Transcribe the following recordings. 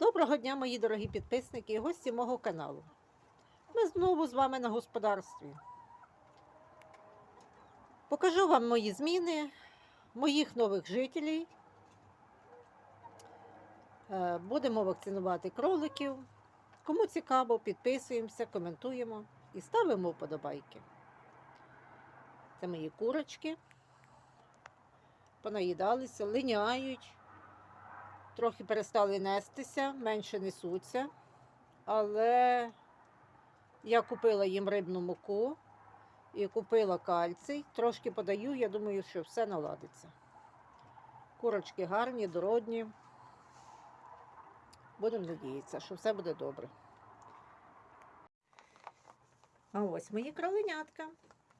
Доброго дня, мої дорогі підписники і гості мого каналу. Ми знову з вами на господарстві. Покажу вам мої зміни, моїх нових жителів. Е, Будемо вакцинувати кроликів. Кому цікаво, підписуємося, коментуємо і ставимо вподобайки. Це мої курочки. Понаїдалися, линяють. Трохи перестали нестися, менше несуться. Але я купила їм рибну муку і купила кальцій. Трошки подаю, я думаю, що все наладиться. Курочки гарні, дородні. Будемо надіятися, що все буде добре. А ось мої кроленятка.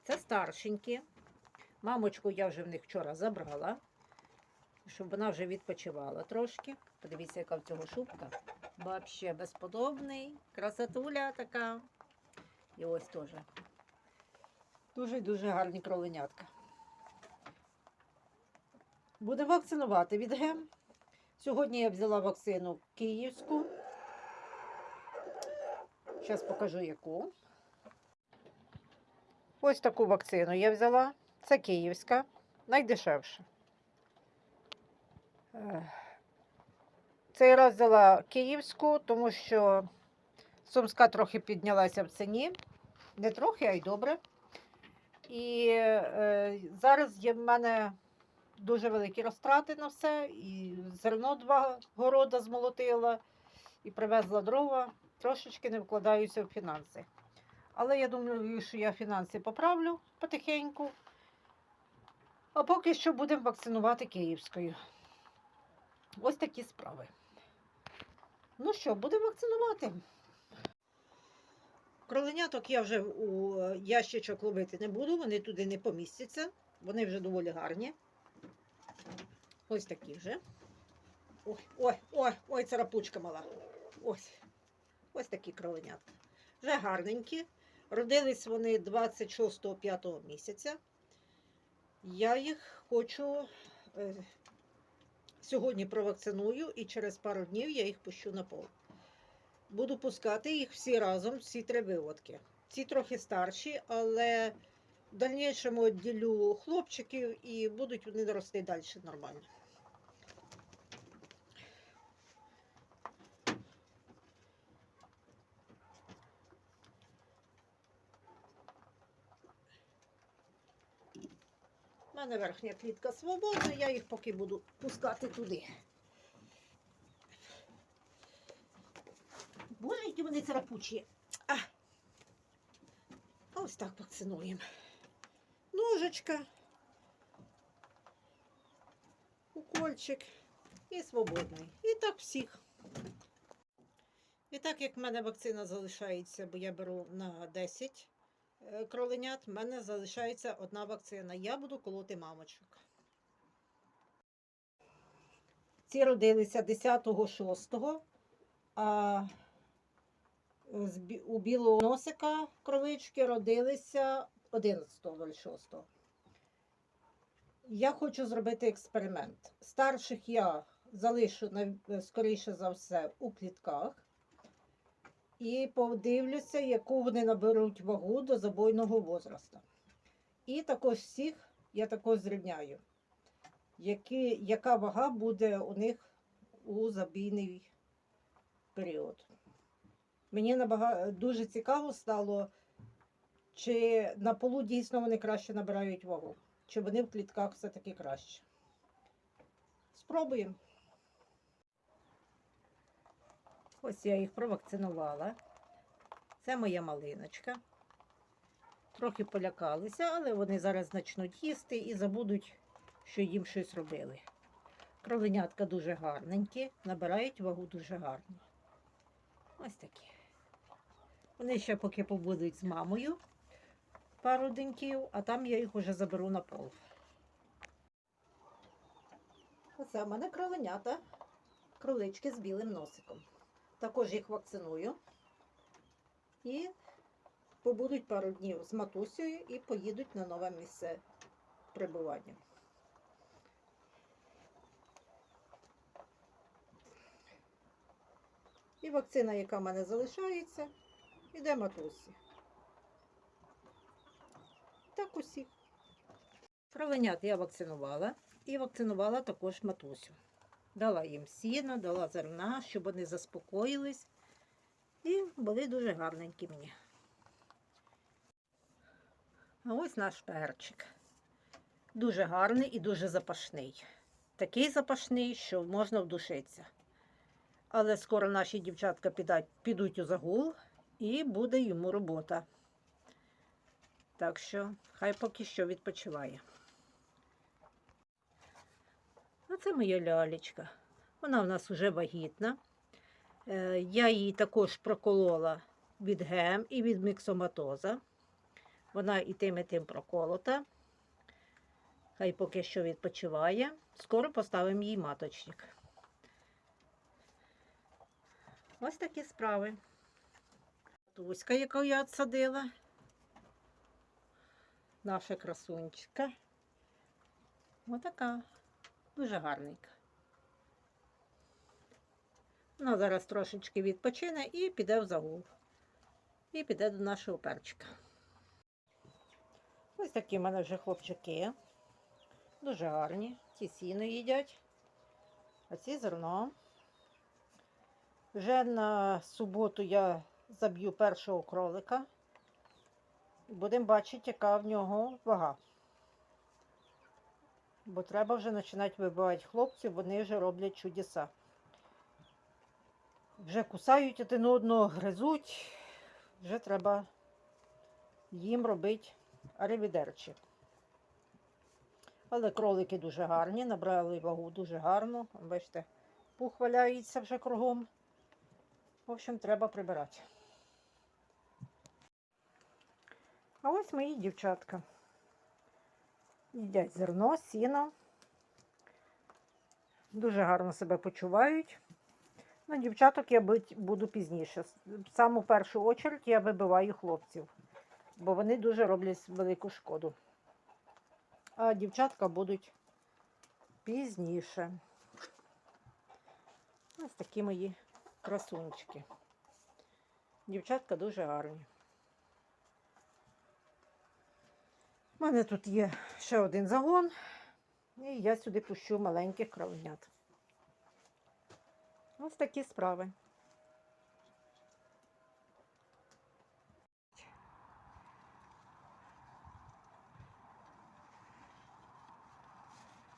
Це старшенькі. Мамочку я вже в них вчора забрала щоб вона вже відпочивала трошки. Подивіться, яка в цього шубка. Вообще безподобний. Красотуля така. І ось теж. Дуже-дуже гарні кроленятка. Будемо вакцинувати від гем. Сьогодні я взяла вакцину київську. Зараз покажу яку. Ось таку вакцину я взяла. Це київська, найдешевша. Цей раз взяла київську, тому що сумська трохи піднялася в ціні. Не трохи, а й добре. І е, зараз є в мене дуже великі розтрати на все. І зерно два города змолотила, і привезла дрова. Трошечки не вкладаюся в фінанси. Але я думаю, що я фінанси поправлю потихеньку. А поки що будемо вакцинувати київською. Ось такі справи. Ну що, будемо вакцинувати. Кроленяток я вже у ящичок ловити не буду, вони туди не помістяться. Вони вже доволі гарні. Ось такі вже. Ой, ой, ой, ой, царапучка мала. Ось. Ось такі кроленятка. Вже гарненькі. Родились вони 26-5 місяця. Я їх хочу. Сьогодні провакциную і через пару днів я їх пущу на пол. Буду пускати їх всі разом, всі три виводки. Ці трохи старші, але в дальнішому відділю хлопчиків і будуть вони рости далі нормально. Мене верхня клітка свободна, я їх поки буду пускати туди. Боже, які вони царапучі. А. Ось так вакцинуємо. Ножичка, укольчик і свободний. І так всіх. І так як в мене вакцина залишається, бо я беру на 10 е, кроленят, в мене залишається одна вакцина. Я буду колоти мамочок. Ці родилися 10-6, а у білого носика кролички родилися 11.06. Я хочу зробити експеримент. Старших я залишу скоріше за все у клітках і подивлюся, яку вони наберуть вагу до забойного возрасту. І також всіх я також зрівняю, які, яка вага буде у них у забійний період. Мені набага... дуже цікаво стало, чи на полу дійсно вони краще набирають вагу, чи вони в клітках все-таки краще. Спробуємо. Ось я їх провакцинувала. Це моя малиночка. Трохи полякалися, але вони зараз почнуть їсти і забудуть, що їм щось робили. Кроленятка дуже гарненькі, набирають вагу дуже гарно. Ось такі. Вони ще поки побудуть з мамою пару деньків, а там я їх уже заберу на пол. Оце в мене кроленята, кролички з білим носиком. Також їх вакциную. І побудуть пару днів з матусею і поїдуть на нове місце прибування. І вакцина, яка в мене залишається, іде матусі. Так усі. Кровенят я вакцинувала і вакцинувала також матусю. Дала їм сіно, дала зерна, щоб вони заспокоїлись. І були дуже гарненькі мені. А ось наш перчик. Дуже гарний і дуже запашний. Такий запашний, що можна вдушитися. Але скоро наші дівчатка підуть, підуть у загул і буде йому робота. Так що хай поки що відпочиває. Оце моя лялечка. Вона в нас вже вагітна. Е, Я її також проколола від гем і від міксоматоза. Вона і тим, і тим проколота. Хай поки що відпочиває. Скоро поставимо їй маточник. Ось такі справи. Туська, яку я відсадила. Наша красунчика. Отака. Дуже гарненька. Вона зараз трошечки відпочине і піде в загул. І піде до нашого перчика. Ось такі в мене вже хлопчики. Дуже гарні. Ці сіно їдять, а ці зерно. Вже на суботу я заб'ю першого кролика. Будемо бачити, яка в нього вага. Бо треба вже починати вибивати хлопців, вони вже роблять чудеса. Вже кусають один одного, гризуть. Вже треба їм робити аревідерчі. Але кролики дуже гарні, набрали вагу дуже гарно. Бачите, пух валяється вже кругом. В общем, треба прибирати. А ось мої дівчатка. Їдять зерно, сіно. Дуже гарно себе почувають. Ну, дівчаток я буду пізніше. В саму першу очередь я вибиваю хлопців, бо вони дуже роблять велику шкоду. А дівчатка будуть пізніше. Ось такі мої красунчики. Дівчатка дуже гарні. У мене тут є ще один загон, і я сюди пущу маленьких кровенят. Ось такі справи.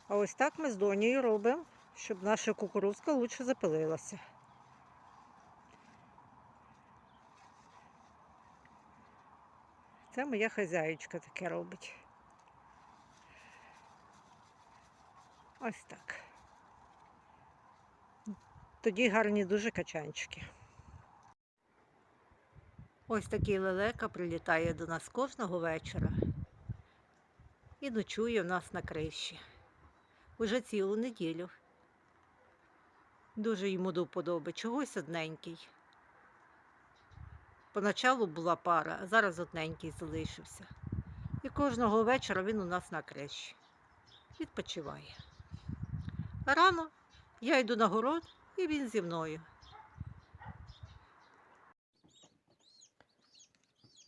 А ось так ми з донею робимо, щоб наша кукурузка лучше запилилася. Це моя хазяючка таке робить. Ось так. Тоді гарні дуже качанчики. Ось такий лелека прилітає до нас кожного вечора і ночує в нас на криші. Уже цілу неділю. Дуже йому до вподоби. Чогось одненький. Поначалу була пара, а зараз одненький залишився. І кожного вечора він у нас на криші. Відпочиває. Рано я йду на город і він зі мною.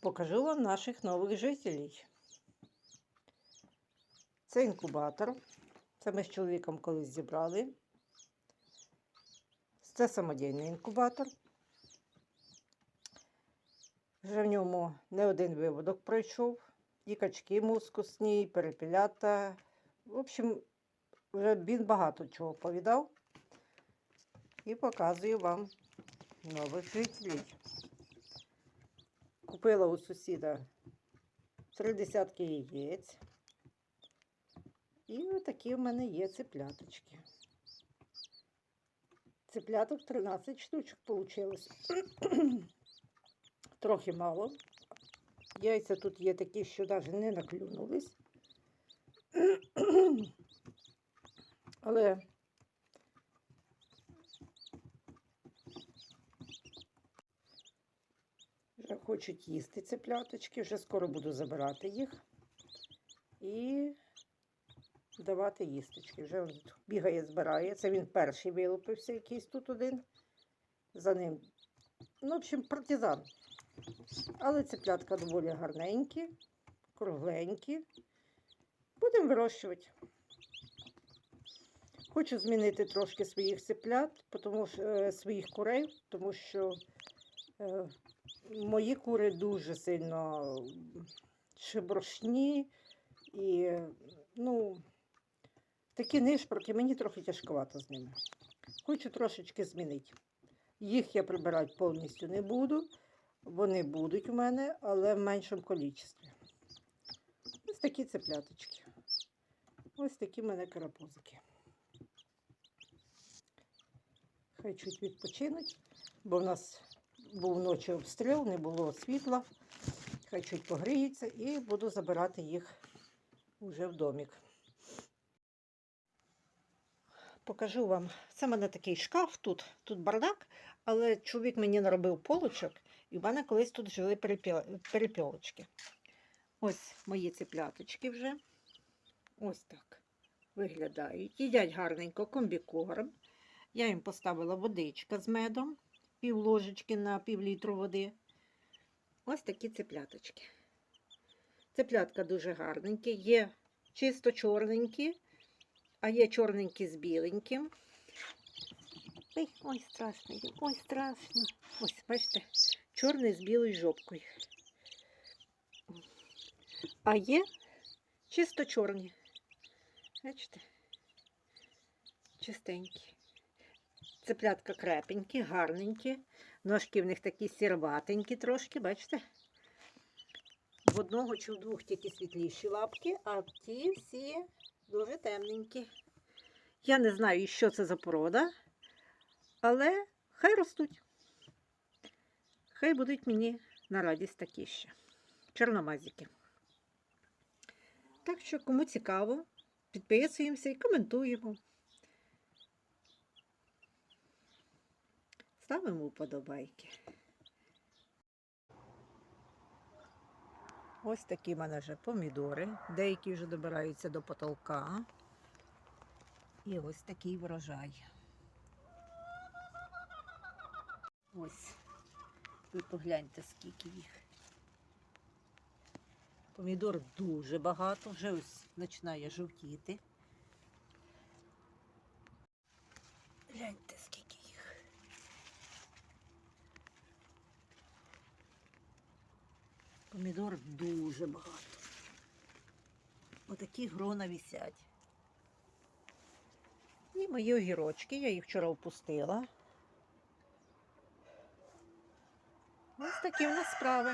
Покажу вам наших нових жителів. Це інкубатор. Це ми з чоловіком колись зібрали. Це самодільний інкубатор. Вже в ньому не один виводок пройшов. І качки мускусні, і перепілята. В общем, вже він багато чого повідав. І показую вам нових жителів. Купила у сусіда три десятки яєць. І отакі в мене є цепляточки. Цепляток 13 штучок вийшло. Трохи мало. Яйця тут є такі, що навіть не наклюнулись. Але вже хочуть їсти цепляточки, вже скоро буду забирати їх і давати їсточки. Вже він бігає, збирає. Це він перший вилупився, якийсь тут один. за ним. Ну, в общем, партизан. Але цеплятка доволі гарненькі, кругленькі. Будемо вирощувати. Хочу змінити трошки своїх цеплят, тому що, е, своїх курей, тому що е, мої кури дуже сильно шеброшні і ну, такі нишпорки, мені трохи тяжковато з ними. Хочу трошечки змінити. Їх я прибирати повністю не буду. Вони будуть у мене, але в меншому кількості. Ось такі цепляточки. Ось такі в мене карапузики. Хай чуть відпочинуть, бо в нас був ночі обстріл, не було світла. Хай чуть погріються і буду забирати їх вже в домик. Покажу вам. Це в мене такий шкаф тут, тут бардак, але чоловік мені наробив полочок, і в мене колись тут жили перепілочки. Ось мої ципляточки вже. Ось так виглядають. Їдять гарненько комбікорм. Я їм поставила водичка з медом, пів ложечки на пів літру води. Ось такі ципляточки. Цеплятка дуже гарненькі, є чисто чорненькі, а є чорненькі з біленьким. Ой, ой, страшно, ой, страшно. Ось, бачите, чорний з білою жопкою. А є чисто чорні. Бачите? Чистенькі. Цеплятка крепенькі, гарненькі. Ножки в них такі сірватенькі трошки, бачите? В одного чи в двох тільки світліші лапки, а ті всі дуже темненькі. Я не знаю, що це за порода, але хай ростуть. Хай будуть мені на радість такі ще. Чорномазики. Так що, кому цікаво, підписуємося і коментуємо. Ставимо вподобайки. Ось такі в мене вже помідори. Деякі вже добираються до потолка. І ось такий врожай. Ось. Ви погляньте, скільки їх. Помідор дуже багато, вже ось починає жовтіти. Гляньте, скільки їх. Помідор дуже багато. Отакі грона висять. І мої огірочки, я їх вчора впустила. Ось такі в нас справи.